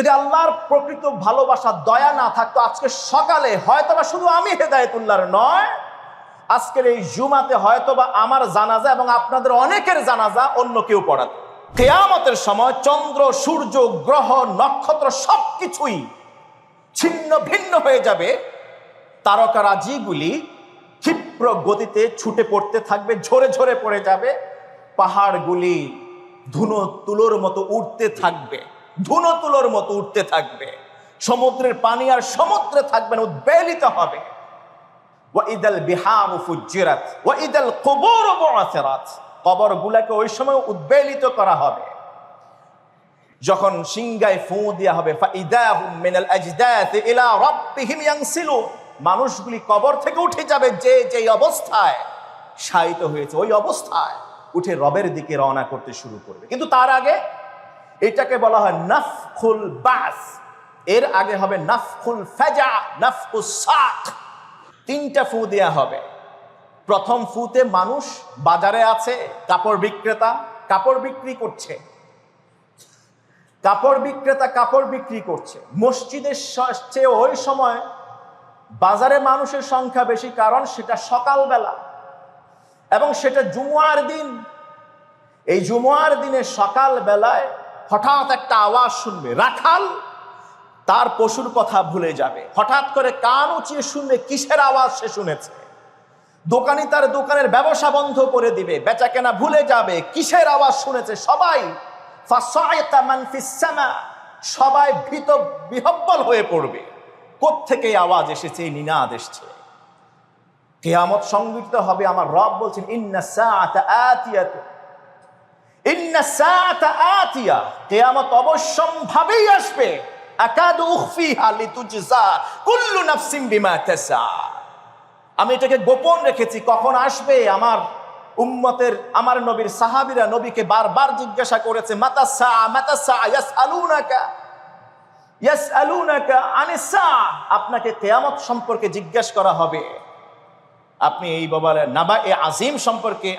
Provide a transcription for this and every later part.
যদি আল্লাহর প্রকৃত ভালোবাসা, দয়া না থাকতো, আজকে সকালে হয়তোবা শুধু আমি হেদায়তুল্লাহর নয়, আজকের এই জুমাতে হয়তোবা আমার জানাজা এবং আপনাদের অনেকের জানাজা অন্য কেউ পড়াত। কেয়ামতের সময় চন্দ্র, সূর্য, গ্রহ, নক্ষত্র সবকিছুই ছিন্ন ভিন্ন হয়ে যাবে। তারকারাজিগুলি ক্ষিপ্র গতিতে ছুটে পড়তে থাকবে, ঝরে ঝরে পড়ে যাবে। পাহাড়গুলি ধুনো, তুলোর মতো উঠতে থাকবে। ধুনো তুলোর মতো উঠতে থাকবে। সমুদ্রের পানি আর সমুদ্রে থাকবে না, উদ্বেলিত হবে। ওয়াইদাল বিহার ফুজ্জিরাত ওয়াইদাল কুবুর বুআসিরাত। কবরগুলোকে ওই সময় উদ্বেলিত করা হবে। যখন সিংগায় ফু দেওয়া হবে মানুষগুলি কবর থেকে উঠে যাবে যে যেই অবস্থায় শায়িত হয়েছে, ওই অবস্থায় উঠে রবের দিকে রওনা করতে শুরু করবে। কিন্তু তার আগে এটাকে বলা হয় নাফখুল বাস। এর আগে হবে নাফখুল ফেজা, নাফখুস সাক। তিনটা ফু দেয়া হবে। প্রথম ফুতে মানুষ বাজারে আছে, কাপড় বিক্রেতা কাপড় বিক্রি করছে। কাপড় বিক্রেতা কাপড় বিক্রি করছে। মসজিদের চেয়ে ওই সময় বাজারে মানুষের সংখ্যা বেশি, কারণ সেটা সকালবেলা। এবং সেটা জুমুয়ার দিন। এই জুমুয়ার দিনে সকাল বেলায় হঠাৎ একটা আওয়াজ শুনবে, রাখাল, তার পশুর কথা ভুলে যাবে। হঠাৎ করে কান উঁচিয়ে শুনবে, কিসের আওয়াজ সে শুনেছে? দোকানি তার দোকানের ব্যবসা বন্ধ করে দিবে বেচা কেনা ভুলে যাবে, কিসের আওয়াজ শুনেছে? সবাই সবাই ভীত বিহব্বল হয়ে পড়বে। কোত্থেকে আওয়াজ এসেছে? এই নিনাদ এসছে। কেয়ামত সংগঠিত হবে, আমার রব বলছেন, ইন্না অবশ্যম্ভাবেই আসবে। আমি এটাকে গোপন রেখেছি, কখন আসবে আমার উম্মতের, আমার নবীর সাহাবীরা নবীকে বারবার জিজ্ঞাসা করেছে মাতাসা ইয়াসআলুনাকা? আনিসা আপনাকে কিয়ামত সম্পর্কে জিজ্ঞেস করা হবে। আপনি এই বাবার নাবা এ আজিম সম্পর্কে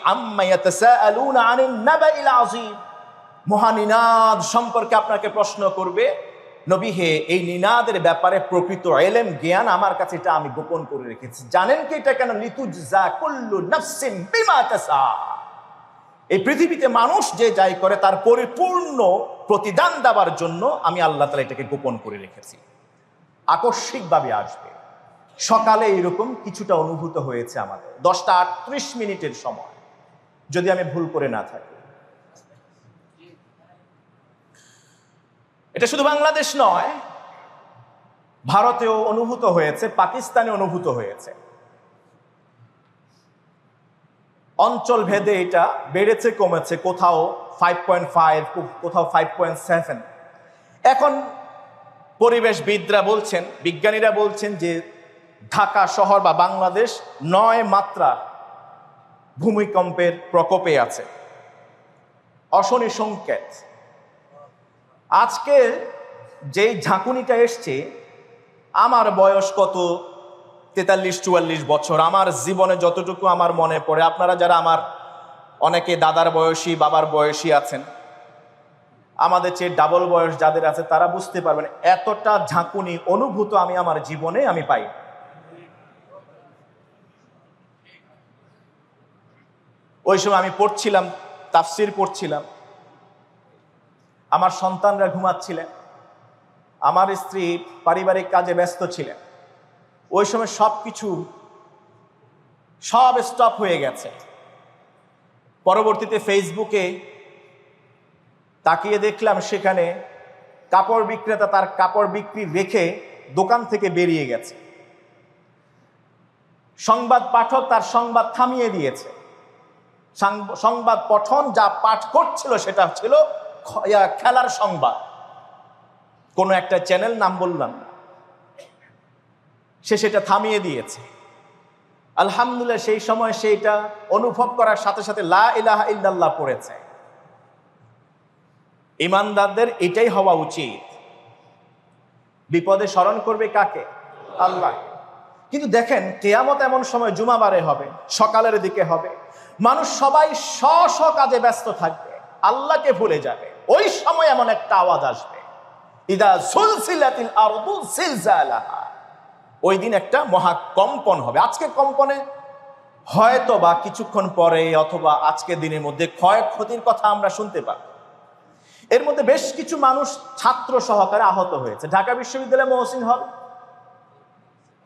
মহানিনাদ সম্পর্কে আপনাকে প্রশ্ন করবে, নবী হে, এই নিনাদের ব্যাপারে প্রকৃত এলেম, জ্ঞান আমার কাছে এটা আমি গোপন করে রেখেছি। জানেন কি এটা কেন? লিতুজা কুল্লু তাসা। এই পৃথিবীতে মানুষ যে যাই করে তার পরিপূর্ণ প্রতিদান দেওয়ার জন্য আমি আল্লাহ তালা এটাকে গোপন করে রেখেছি। আকস্মিকভাবে আসবে। সকালে এরকম কিছুটা অনুভূত হয়েছে আমাদের। দশটা আটত্রিশ মিনিটের সময়, যদি আমি ভুল করে না থাকি। এটা শুধু বাংলাদেশ নয়, ভারতেও অনুভূত হয়েছে, পাকিস্তানে অনুভূত হয়েছে। অঞ্চল ভেদে এটা বেড়েছে, কমেছে, কোথাও ফাইভ পয়েন্ট ফাইভ কোথাও ফাইভ পয়েন্ট সেভেন এখন পরিবেশবিদরা বলছেন, বিজ্ঞানীরা বলছেন যে ঢাকা শহর বা বাংলাদেশ নয় মাত্রা ভূমিকম্পের প্রকোপে আছে। অশনি সংকেত। আজকে যেই ঝাঁকুনিটা এসছে, আমার বয়স কত? তেতাল্লিশ, চুয়াল্লিশ বছর। আমার জীবনে যতটুকু আমার মনে পড়ে, আপনারা যারা আমার অনেকে দাদার বয়সী, বাবার বয়সী আছেন, আমাদের চেয়ে ডাবল বয়স যাদের আছে, তারা বুঝতে পারবেন, এতটা ঝাঁকুনি, অনুভূত আমি আমার জীবনে আমি পাই ওই সময় আমি পড়ছিলাম, তাফসির পড়ছিলাম। আমার সন্তানরা ঘুমাচ্ছিলেন। আমার স্ত্রী পারিবারিক কাজে ব্যস্ত ছিলেন। ওই সময় সব কিছু সব স্টপ হয়ে গেছে। পরবর্তীতে ফেসবুকে তাকিয়ে দেখলাম সেখানে কাপড় বিক্রেতা তার কাপড় বিক্রি রেখে দোকান থেকে বেরিয়ে গেছে। সংবাদ পাঠক তার সংবাদ থামিয়ে দিয়েছে। সংবাদ পঠন যা পাঠ করছিল সেটা ছিল খেলার সংবাদ। কোনো একটা চ্যানেল নাম বললাম। সে সেটা থামিয়ে দিয়েছে। আলহামদুলিল্লাহ সেই সময় সেইটা অনুভব করার সাথে সাথে লা ইলাহা ইল্লাল্লাহ পড়েছে। ইমানদারদের এটাই হওয়া উচিত। বিপদে স্মরণ করবে কাকে? আল্লাহ। কিন্তু দেখেন, কেয়ামত এমন সময় জুমাবারে হবে, সকালের দিকে হবে। মানুষ সবাই স্ব স্ব কাজে ব্যস্ত থাকবে, আল্লাহকে ভুলে যাবে। ওই সময় এমন একটা আওয়াজ আসবে। ইদা সুলসিলাতিল ওই দিন একটা মহা কম্পন হবে। আজকে কম্পনে হয়তো বা কিছুক্ষণ পরে অথবা আজকে দিনের মধ্যে ক্ষয়ক্ষতির কথা আমরা শুনতে পাই এর মধ্যে বেশ কিছু মানুষ ছাত্র সহকারে আহত হয়েছে। ঢাকা বিশ্ববিদ্যালয় মহসিন হল,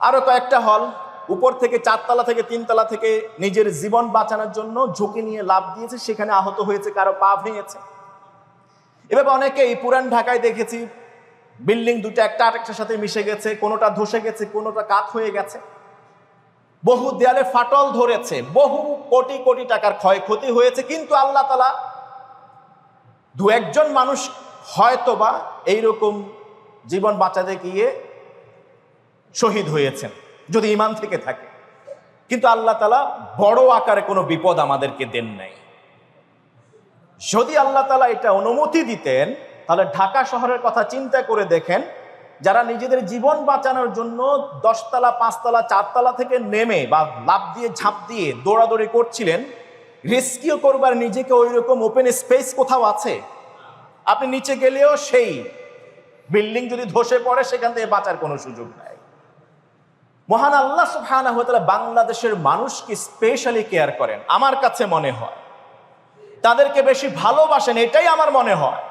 আরও কয়েকটা হল উপর থেকে চারতলা থেকে তিনতলা থেকে নিজের জীবন বাঁচানোর জন্য ঝুঁকি নিয়ে লাভ দিয়েছে, সেখানে আহত হয়েছে, কারও পা ভেঙেছে। এভাবে অনেকে এই পুরান ঢাকায় দেখেছি, বিল্ডিং দুটো একটা আরেকটার সাথে মিশে গেছে, কোনোটা ধসে গেছে, কোনোটা কাত হয়ে গেছে। বহু দেয়ালে ফাটল ধরেছে, বহু কোটি কোটি টাকার ক্ষয়ক্ষতি হয়েছে, কিন্তু আল্লাহ তালা দু একজন মানুষ হয়তোবা এইরকম জীবন বাঁচাতে গিয়ে শহীদ হয়েছেন। যদি ইমান থেকে থাকে। কিন্তু আল্লাহ তালা বড় আকারে কোনো বিপদ আমাদেরকে দেন নাই। যদি আল্লাহ তালা এটা অনুমতি দিতেন, তাহলে ঢাকা শহরের কথা চিন্তা করে দেখেন, যারা নিজেদের জীবন বাঁচানোর জন্য দশতলা, পাঁচতলা, চারতলা থেকে নেমে বা লাভ দিয়ে, ঝাঁপ দিয়ে দৌড়াদৌড়ি করছিলেন রেস্কিউ করবার নিজেকে ওই রকম ওপেন স্পেস কোথাও আছে? আপনি নিচে গেলেও সেই বিল্ডিং যদি ধসে পড়ে, সেখান থেকে বাঁচার কোনো সুযোগ নাই। মহান আল্লাহ সুবহানাহু ওয়া তাআলা বাংলাদেশের মানুষকে স্পেশালি কেয়ার করেন, আমার কাছে মনে হয়। তাদেরকে বেশি ভালোবাসেন, এটাই আমার মনে হয়।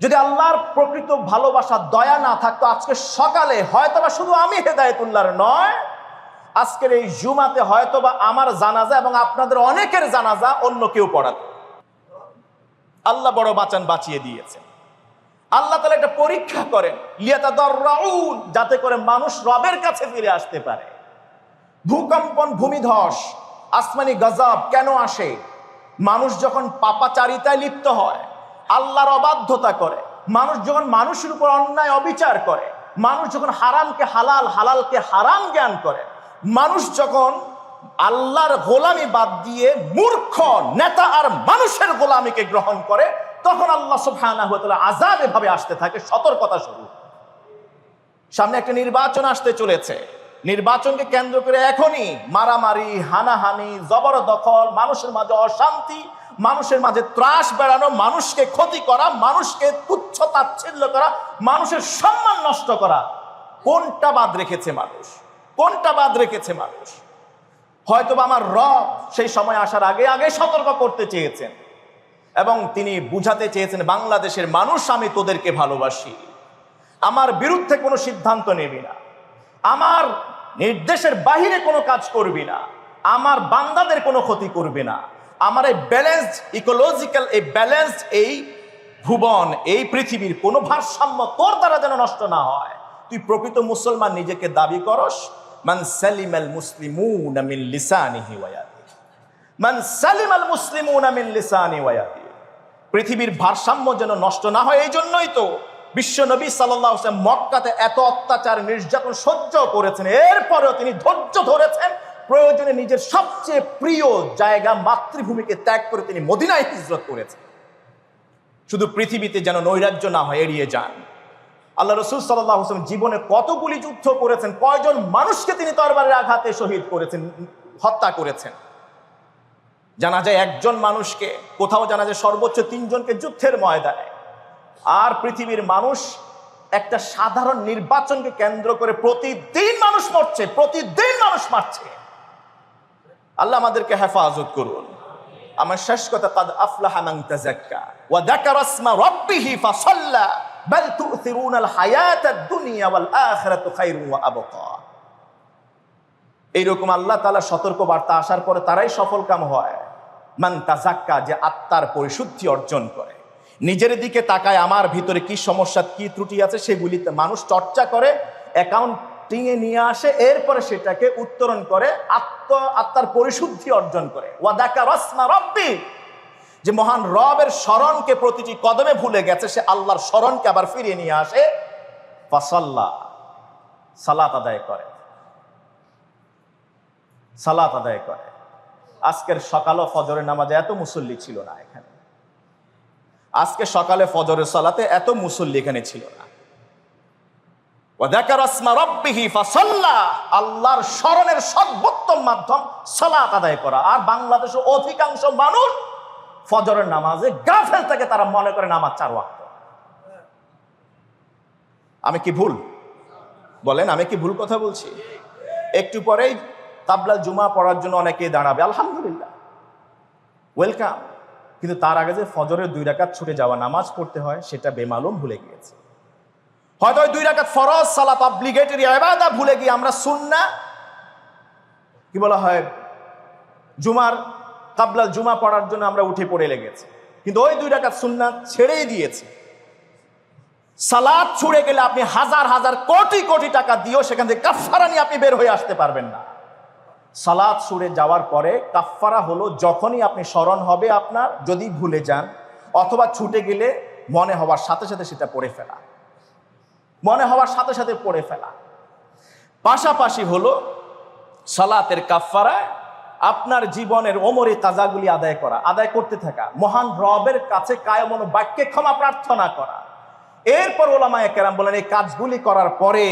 যদি আল্লাহর প্রকৃত ভালোবাসা, দয়া না থাকতো, আজকে সকালে হয়তোবা শুধু আমি হেদায়তুল্লাহর নয়, আজকের এই জুমাতে হয়তোবা আমার জানাজা এবং আপনাদের অনেকের জানাজা অন্য কেউ পড়াতো। আল্লাহ বড় বাঁচান, বাঁচিয়ে দিয়েছেন। আল্লাহ তালা একটা পরীক্ষা করেন, লিয়াতাদাররাউন, যাতে করে মানুষ রবের কাছে ফিরে আসতে পারে। ভূকম্পন, ভূমিধস, আসমানি গজাব কেন আসে? মানুষ যখন পাপাচারিতায় লিপ্ত হয়, আল্লাহর অবাধ্যতা করে, মানুষ যখন মানুষের উপর অন্যায় অবিচার করে, মানুষ যখন হারামকে হালাল, হালালকে হারাম জ্ঞান করে, মানুষ যখন আল্লাহর গোলামি বাদ দিয়ে মূর্খ, নেতা আর মানুষের গোলামিকে গ্রহণ করে তখন আল্লাহ সুবহানাহু ওয়া তাআলা আযাব এভাবে আসতে থাকে, সতর্কতা শুরু। সামনে একটা নির্বাচন আসতে চলেছে। নির্বাচনকে কেন্দ্র করে এখনই মারামারি, হানাহানি, জবরদখল, মানুষের মাঝে অশান্তি, মানুষের মাঝে ত্রাস বেড়ানো, মানুষকে ক্ষতি করা, মানুষকে তুচ্ছ তাচ্ছিল্য করা, মানুষের সম্মান নষ্ট করা। কোনটা বাদ রেখেছে মানুষ? কোনটা বাদ রেখেছে মানুষ? হয়তোবা আমার রব সেই সময় আসার আগে আগে সতর্ক করতে চেয়েছেন। এবং তিনি বুঝাতে চেয়েছেন, বাংলাদেশের মানুষ, আমি তোদেরকে ভালোবাসি। আমার বিরুদ্ধে কোনো সিদ্ধান্ত নেবি না। আমার নির্দেশের বাহিরে কোনো কাজ করবি না। আমার বান্দাদের কোনো ক্ষতি করবে না। আমার এই ব্যালেন্সড, ইকোলজিক্যাল এই ব্যালেন্সড এই ভুবন, এই পৃথিবীর কোনো ভারসাম্য তোর দ্বারা যেন নষ্ট না হয়। তুই প্রকৃত মুসলমান, নিজেকে দাবি করস। মান সালিমাল মুসলিমুনা মিন লিসানিহি ওয়া ইয়াদিহি। মান সালিমাল মুসলিমুনা মিন লিসানি ওয়া ইয়াদিহি। পৃথিবীর ভারসাম্য যেন নষ্ট না হয়, এই জন্যই তো বিশ্ব নবী সাল্লাহ মক্কাতে এত অত্যাচার, নির্যাতন সহ্য করেছেন। এরপরেও তিনি ধৈর্য ধরেছেন। প্রয়োজনে নিজের সবচেয়ে প্রিয় জায়গা, মাতৃভূমিকে ত্যাগ করে তিনি মদিনায় হিজরত করেছেন। শুধু পৃথিবীতে যেন নৈরাজ্য না হয়, এড়িয়ে যান। আল্লাহ রসুল সাল্লাহ হোসেন জীবনে কতগুলি যুদ্ধ করেছেন, কয়জন মানুষকে তিনি তরবারের আঘাতে শহীদ করেছেন, হত্যা করেছেন। জানা যায় একজন মানুষকে, কোথাও জানা যায় সর্বোচ্চ তিনজনকে যুদ্ধের ময়দানে। আর পৃথিবীর মানুষ একটা সাধারণ নির্বাচনকে কেন্দ্র করে প্রতিদিন মানুষ মরছে, প্রতিদিন মানুষ মারছে। আল্লাহ আমাদেরকে হেফাজত করুন। আমার শেষ কথা, কাদ আফলাহা দুনিয়া এইরকম আল্লাহ তাআলা সতর্ক বার্তা আসার পরে তারাই সফল কাম হয়। মান তাজাক্কা, যে আত্মার পরিশুদ্ধি অর্জন করে। নিজের দিকে তাকায় আমার ভিতরে কি সমস্যা, কি ত্রুটি আছে, সেগুলিতে মানুষ চর্চা করে অ্যাকাউন্টিং এ নিয়ে আসে, এরপরে সেটাকে উত্তরণ করে, আত্ম, আত্মার পরিশুদ্ধি অর্জন করে। ওয়াদাকা রসমা রব্বি। যে মহান রবের স্মরণকে প্রতিটি কদমে ভুলে গেছে, সে আল্লাহর স্মরণকে আবার ফিরিয়ে নিয়ে আসে। ফাসাল্লাহ সালাত আদায় করে। সালাত আদায় করে। আজকের সকাল ও ফজরের নামাজে এত মুসল্লি ছিল না এখানে। আজকে সকালে ফজরের সালাতে এত মুসল্লি এখানে ছিল না। আল্লাহর স্মরণের সর্বোত্তম মাধ্যম সালাত আদায় করা। আর বাংলাদেশের অধিকাংশ মানুষ ফজরের নামাজে গাফেল থেকে তারা মনে করে নামাজ চার আমি কি ভুল? বলেন, আমি কি ভুল কথা বলছি? একটু পরেই তাবলাল জুমা পড়ার জন্য অনেকেই দাঁড়াবে, আলহামদুলিল্লাহ। ওয়েলকাম কিন্তু তার আগে যে ফজরের দুই রাকাত ছুটে যাওয়া নামাজ পড়তে হয়, সেটা বেমালুম ভুলে গিয়েছে। হয়তো ওই দুই রাকাত ফরজ, সালাত অব্লিগেটরি এবাদা ভুলে গিয়ে আমরা সুন্না, কি বলা হয়, জুমার কাবলাল জুমা পড়ার জন্য আমরা উঠে পড়ে লেগেছি। কিন্তু ওই দুই রাকাত সুন্না ছেড়েই দিয়েছি। সালাদ ছুড়ে গেলে আপনি হাজার হাজার কোটি কোটি টাকা দিয়েও সেখান থেকে কাফারা নিয়ে আপনি বের হয়ে আসতে পারবেন না। সালাদ সুরে যাওয়ার পরে কাফারা হলো যখনই আপনি স্মরণ হবে আপনার যদি ভুলে যান অথবা ছুটে গেলে মনে হওয়ার সাথে সাথে সেটা পড়ে ফেলা। মনে হওয়ার সাথে সাথে পড়ে ফেলা। পাশাপাশি হলো সালাতের কাফারা আপনার জীবনের ওমরে কাজাগুলি আদায় করা, আদায় করতে থাকা, মহান রবের কাছে কায়মন বাক্যে ক্ষমা প্রার্থনা করা। এরপর ওলামায় কেরাম বলেন, এই কাজগুলি করার পরে,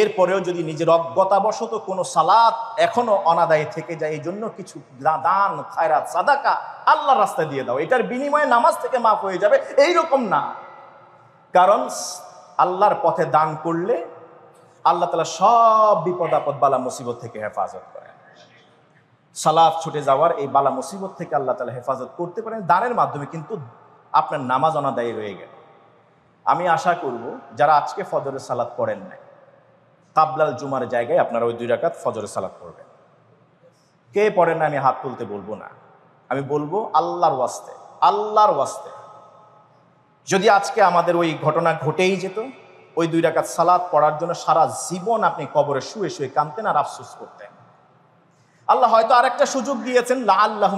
এরপরেও যদি নিজের অজ্ঞতাবশত কোনো সালাত এখনও অনাদায়ে থেকে যায় এই জন্য কিছু দান, খায়রাত, সাদাকা আল্লাহর রাস্তায় দিয়ে দাও। এটার বিনিময়ে নামাজ থেকে মাফ হয়ে যাবে। এই রকম না। কারণ আল্লাহর পথে দান করলে আল্লাহ তালা সব বিপদ আপদ, বালা মুসিবত থেকে হেফাজত করেন। সালাদ ছুটে যাওয়ার এই বালা মুসিবত থেকে আল্লাহ তালা হেফাজত করতে পারেন দানের মাধ্যমে, কিন্তু আপনার নামাজ অনাদায়ী রয়ে গেল। আমি আশা করব যারা আজকে ফজরের সালাদ পড়েন নাই, কাবলাল জুমার জায়গায় আপনারা ওই দুই রাকাত ফজরের সালাদ পড়বেন। কে পড়েন না আমি হাত তুলতে বলব না। আমি বলব আল্লাহর ওয়াস্তে আল্লাহর ওয়াস্তে। যদি আজকে আমাদের ওই ঘটনা ঘটেই যেত, ওই দুই রাকাত সালাদ পড়ার জন্য সারা জীবন আপনি কবরে শুয়ে শুয়ে কাঁদতেন আর আফসোস করতেন। আল্লাহ হয়তো আরেকটা সুযোগ দিয়েছেন লা আল্লাহ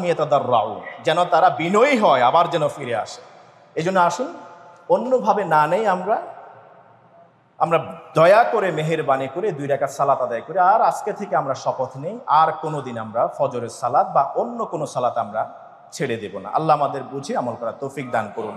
রাউ যেন তারা বিনয়ী হয়, আবার যেন ফিরে আসে। এই জন্য আসুন অন্যভাবে না নেই আমরা। আমরা দয়া করে, মেহেরবানি করে, দুই রেখা সালাত আদায় করে, আর আজকে থেকে আমরা শপথ নেই। আর কোনো দিন আমরা ফজরের সালাত বা অন্য কোনো সালাত আমরা ছেড়ে দেব না। আল্লাহ আমাদের বুঝে আমল করা তৌফিক দান করুন।